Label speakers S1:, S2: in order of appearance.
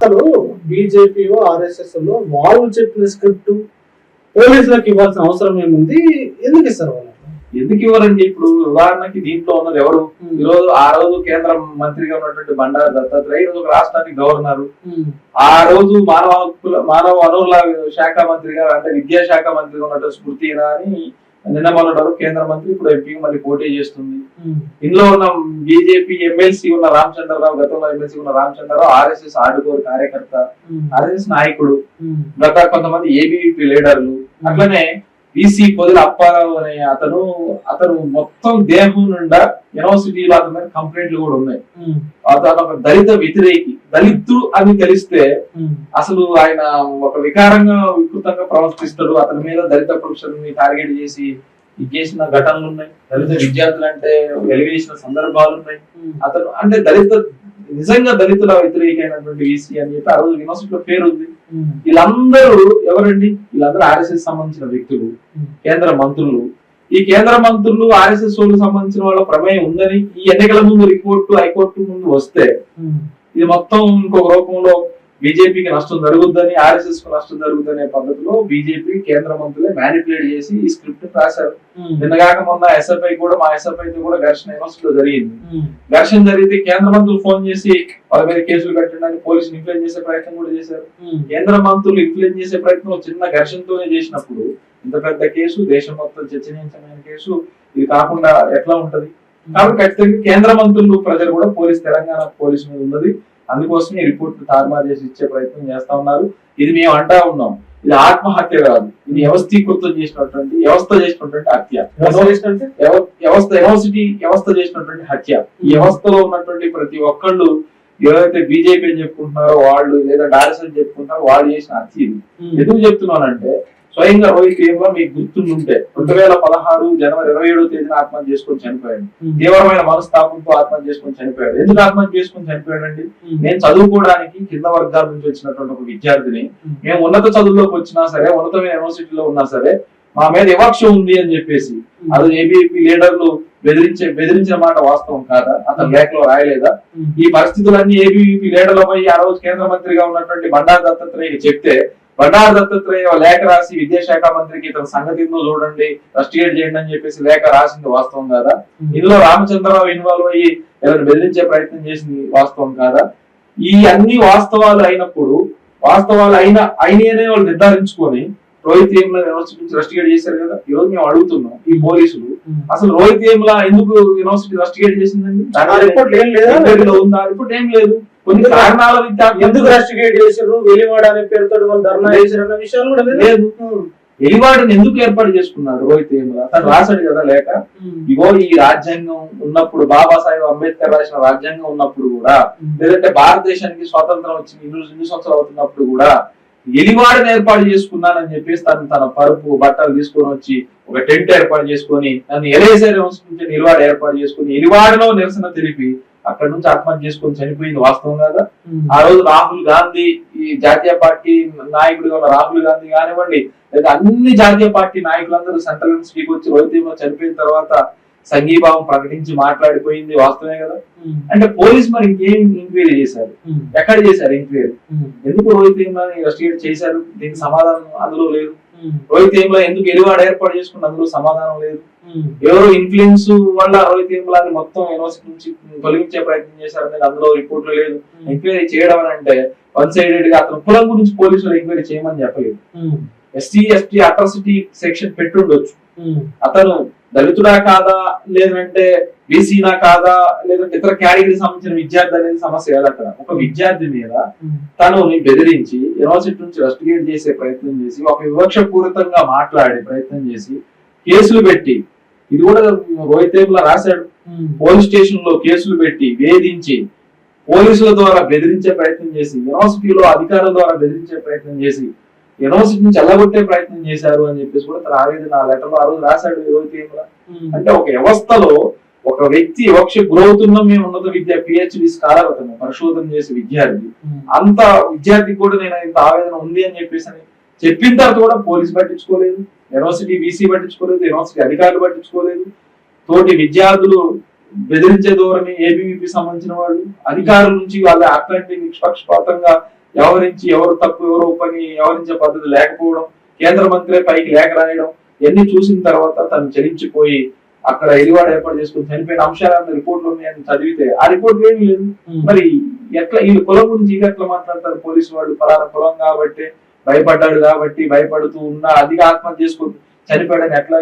S1: అసలు బీజేపీ ఆర్ఎస్ఎస్లో వాళ్ళు చెప్పిన స్క్రిప్ట్ పోలీసులకు ఇవ్వాల్సిన అవసరం ఏముంది? ఎందుకు ఇస్తారు వాళ్ళు
S2: ఎందుకు ఇవ్వరండి ఇప్పుడు? ఉదాహరణకి దీంట్లో ఉన్నది ఎవరు? ఈ రోజు ఆ రోజు కేంద్ర మంత్రిగా ఉన్నటువంటి బండారు దత్తాత్రేయ ఈ రోజు రాష్ట్రానికి గవర్నర్. ఆ రోజు మానవ హక్కుల మానవ వనరుల శాఖ మంత్రిగా అంటే విద్యాశాఖ మంత్రిగా ఉన్నటువంటి స్మృతి ఇరానీ నిన్న మొన్నటి కేంద్ర మంత్రి ఇప్పుడు ఎంపీ మళ్ళీ పోటీ చేస్తుంది. ఇందులో ఉన్న బీజేపీ ఎమ్మెల్సీ ఉన్న రామచంద్రరావు గతంలో ఎమ్మెల్సీ ఉన్న రామచంద్రరావు ఆర్ఎస్ఎస్ ఆడుకోరు కార్యకర్త ఆర్ఎస్ఎస్ నాయకుడు. గత కొంతమంది ఏబీవీపీ లీడర్లు. అట్లనే బీసీ పొదిల అప్పారావు అనే అతను అతను మొత్తం దేహం నిండా యూనివర్సిటీలో అతని మీద కంప్లైంట్లు కూడా ఉన్నాయి. అతను ఒక దళిత వ్యతిరేకి దళితుడు అని తెలిస్తే అసలు ఆయన ఒక వికారంగా వికృతంగా ప్రవర్తిస్తాడు. అతని మీద దళిత పురుషుల్ని టార్గెట్ చేసి చేసిన ఘటనలు ఉన్నాయి. దళిత విద్యార్థులు అంటే వెలివేసిన సందర్భాలు ఉన్నాయి. అతను అంటే దళిత నిజంగా దళితుల వ్యతిరేకమైనటువంటి వీసీ అని చెప్పి ఆ రోజు యూనివర్సిటీలో పేరు ఉంది వీళ్ళందరూ ఎవరండి? వీళ్ళందరూ ఆర్ఎస్ఎస్ సంబంధించిన వ్యక్తులు కేంద్ర మంత్రులు. ఈ కేంద్ర మంత్రులు ఆర్ఎస్ఎస్ వాళ్ళకి సంబంధించిన వాళ్ళ ప్రమేయం ఉందని ఈ ఎన్నికల ముందు రిపోర్టు హైకోర్టు ముందు వస్తే ఇది మొత్తం ఇంకొక రూపంలో బీజేపీకి నష్టం జరుగుద్దని ఆర్ఎస్ఎస్కు నష్టం జరుగుద్దనే పద్ధతిలో బీజేపీ కేంద్ర మంత్రులే మ్యానిపులేట్ చేసి ఈ స్క్రిప్ట్ రాశారు. నిన్నగాక మొన్న ఎస్ఎఫ్ఐ కూడా మా ఎస్ఎఫ్ఐ తో కూడా ఘర్షణ యూనివర్సిటీలో జరిగింది. ఘర్షణ జరిగితే కేంద్ర మంత్రులు ఫోన్ చేసి వాళ్ళ మీద కేసులు కట్టడానికి పోలీసులు ఇన్ఫ్లుయెన్స్ చేసే ప్రయత్నం కూడా చేశారు. కేంద్ర మంత్రులు ఇన్ఫ్లుయెన్స్ చేసే ప్రయత్నం చిన్న ఘర్షణతోనే చేసినప్పుడు ఇంత పెద్ద కేసు దేశం మొత్తం చర్చనీయాంశమైన కేసు ఇది కాకుండా ఎట్లా ఉంటది? కాబట్టి ఖచ్చితంగా కేంద్ర మంత్రులు ప్రజలు కూడా పోలీస్ తెలంగాణ పోలీసు మీద ఉన్నది. అందుకోసం ఈ రిపోర్ట్ తారుమారు చేసి ఇచ్చే ప్రయత్నం చేస్తా ఉన్నారు. ఇది మేము అంటా ఉన్నాం. ఇది ఆత్మహత్య కాదు. ఇది వ్యవస్థీకృతం చేసినటువంటి వ్యవస్థ చేసినటువంటి హత్య. వ్యవస్థ యూనివర్సిటీ వ్యవస్థ చేసినటువంటి హత్య. ఈ వ్యవస్థలో ఉన్నటువంటి ప్రతి ఒక్కళ్ళు ఎవరైతే బీజేపీ అని చెప్పుకుంటున్నారో వాళ్ళు లేదా డారెస్ అని చెప్పుకుంటారో వాళ్ళు చేసిన హత్య ఇది. ఎందుకు చెప్తున్నానంటే స్వయంగా రోహిత్ ఏమో మీకు గుర్తుండుంటే రెండు వేల పదహారు జనవరి ఇరవై ఏడో తేదీన ఆత్మహత్య చేసుకొని చనిపోయాడు. తీవ్రమైన మనస్తాపంతో ఆత్మహత్య చేసుకొని చనిపోయాడు. ఎందుకు ఆత్మహత్య చేసుకొని చనిపోయాడండి? నేను చదువుకోవడానికి కింద వర్గాల నుంచి వచ్చినటువంటి ఒక విద్యార్థిని. మేము. ఉన్నత చదువులోకి వచ్చినా సరే ఉన్నతమైన యూనివర్సిటీలో ఉన్నా సరే మా మీద వివక్ష ఉంది అని చెప్పేసి అది ఏబీపీ లీడర్లు బెదిరించే బెదిరించిన మాట వాస్తవం కాదా? అతను లేఖలో రాయలేదా? ఈ పరిస్థితులన్నీ ఏబీవీపీ లీడర్లపై ఆ రోజు కేంద్ర మంత్రిగా ఉన్నటువంటి బండారు దత్తాత్రేయ చెప్తే బండారు దత్తాత్రేయ లేఖ రాసి విద్యాశాఖ మంత్రికి ఇతని సంగతి చూడండి రస్టిగేట్ చేయండి అని చెప్పేసి లేఖ రాసింది వాస్తవం కాదా? ఇందులో రామచంద్రరావు ఇన్వాల్వ్ అయ్యి ఎవరిని బెదిరించే ప్రయత్నం చేసింది వాస్తవం కాదా? ఈ అన్ని వాస్తవాలు అయినప్పుడు వాస్తవాలు అయిన అయిననే వాళ్ళు నిర్ధారించుకొని రోహిత్ ఏమ్లా యూనివర్సిటీ నుంచి రస్టిగేట్ చేశారు కదా? ఈ రోజు మేము అడుగుతున్నాం ఈ పోలీసులు. అసలు రోహిత్ ఏమ్లా ఎందుకు యూనివర్సిటీ రస్టిగేట్ చేసిందండి?
S1: రిపోర్ట్ ఏం లేదా?
S2: ఉందా రిపోర్ట్ ఏం లేదు. కొన్ని కారణాల
S1: ఎందుకు రెస్టిగేట్ చేసారు వెలివాడ అనే పేరుతో వాళ్ళు ధర్నా చేశారు అన్న విషయాలు కూడా లేదు.
S2: ఎలివాడిని ఎందుకు ఏర్పాటు చేసుకున్నాడు రోహిత్ ఏమ్లా తను రాశాడు కదా లేక? ఇగో ఈ రాజ్యాంగం ఉన్నప్పుడు బాబాసాహెబ్ అంబేద్కర్ రాసిన రాజ్యాంగం ఉన్నప్పుడు కూడా లేదంటే భారతదేశానికి స్వాతంత్రం వచ్చి ఇన్ని ఇన్ని సంవత్సరాలు అవుతున్నప్పుడు కూడా ఎలివాడిని ఏర్పాటు చేసుకున్నానని చెప్పేసి తను తన పరుపు బట్టలు తీసుకొని వచ్చి ఒక టెంట్ ఏర్పాటు చేసుకొని నన్ను ఎలేసరి నుంచి నిలవాడు ఏర్పాటు చేసుకొని ఎలివాడిలో నిరసన తెలిపి అక్కడ నుంచి ఆత్మహత్య చేసుకొని చనిపోయింది వాస్తవం కదా? ఆ రోజు రాహుల్ గాంధీ ఈ జాతీయ పార్టీ నాయకుడిగా ఉన్న రాహుల్ గాంధీ కానివ్వండి లేదా అన్ని జాతీయ పార్టీ నాయకులందరూ సెంట్రల్ యూనివర్సిటీకి వచ్చి రోహిత్ చనిపోయిన తర్వాత సంఘీభావం ప్రకటించి మాట్లాడిపోయింది వాస్తవమే కదా? అంటే పోలీస్ మరి ఇంకేం ఎంక్వైరీ చేశారు? ఎక్కడ చేశారు ఎంక్వైరీ ఎందుకు రోహిత్ ఇన్వెస్టిగేట్ చేశారు? దీనికి సమాధానం అందులో లేదు. రోహిత్ ఏమలా ఎందుకు ఎలివాడు ఏర్పాటు చేసుకున్న అందులో సమాధానం లేదు. ఎవరో ఇన్ఫ్లుయెన్స్ వల్ల రోహిత్ ఏమలాని మొత్తం యూనివర్సిటీ నుంచి తొలగించే ప్రయత్నం చేశారు అనేది అందులో రిపోర్ట్లు లేదు. ఎంక్వైరీ చేయడం అని అంటే వన్ సైడెడ్గా అతను కులం గురించి పోలీసులు ఎంక్వైరీ చేయమని చెప్పలేదు. ఎస్టీ ఎస్టీ అట్రాసిటీ సెక్షన్ పెట్టుండొచ్చు. అతను దళితుడా కాదా లేదంటే బీసీనా కాదా లేదంటే ఇతర కేటగిరీ సంబంధించిన విద్యార్థి అనేది సమస్య కాదు అక్కడ. ఒక విద్యార్థి మీద తను బెదిరించి యూనివర్సిటీ నుంచి రస్టిగేట్ చేసే ప్రయత్నం చేసి ఒక వివక్ష పూరితంగా మాట్లాడే ప్రయత్నం చేసి కేసులు పెట్టి ఇది కూడా రోహిత్ రాశాడు. పోలీస్ స్టేషన్లో కేసులు పెట్టి వేధించి పోలీసుల ద్వారా బెదిరించే ప్రయత్నం చేసి యూనివర్సిటీలో అధికారుల ద్వారా బెదిరించే ప్రయత్నం చేసి యూనివర్సిటీ నుంచి ఎల్లగొట్టే ప్రయత్నం చేశారు అని చెప్పేసి కూడా తన ఆవేదన ఆ లెటర్ ఆ రోజు రాశాడు రోహిత్ ఏబులా అంటే ఒక వ్యవస్థలో ఒక వ్యక్తి వివక్ష గురవుతున్న మేము ఉన్నత విద్య పిహెచ్డి స్కాలర్ అతను పరిశోధన చేసే విద్యార్థి. అంత విద్యార్థికి కూడా నేను ఇంత ఆవేదన ఉంది అని చెప్పేసి అని చెప్పిన తర్వాత కూడా పోలీస్ పట్టించుకోలేదు యూనివర్సిటీ బీసీ పట్టించుకోలేదు యూనివర్సిటీ అధికారులు పట్టించుకోలేదు. తోటి విద్యార్థులు బెదిరించే ధోరణి ఏబీవీపీ సంబంధించిన వాళ్ళు అధికారుల నుంచి వాళ్ళ అట్లాంటి నిష్పక్షపాతంగా వ్యవహరించి ఎవరు తప్పు ఎవరు పని వ్యవహరించే పద్ధతి లేకపోవడం కేంద్ర మంత్రి పైకి లేఖ రాయడం ఇవన్నీ చూసిన తర్వాత తను చలించిపోయి అక్కడ ఎలివాడ ఏర్పాటు చేసుకుని చనిపోయిన అంశాలను రిపోర్ట్లు ఉన్నాయని చదివితే ఆ రిపోర్ట్ ఏమీ లేదు. మరి ఎట్లా వీళ్ళు కులం గురించి ఇది ఎట్లా మాట్లాడతారు? పోలీసు వాళ్ళు పలానా కులం కాబట్టి భయపడ్డాడు కాబట్టి భయపడుతూ ఉన్నా అదిగా ఆత్మహత్య చేసుకుని చనిపోయాడని ఎట్లా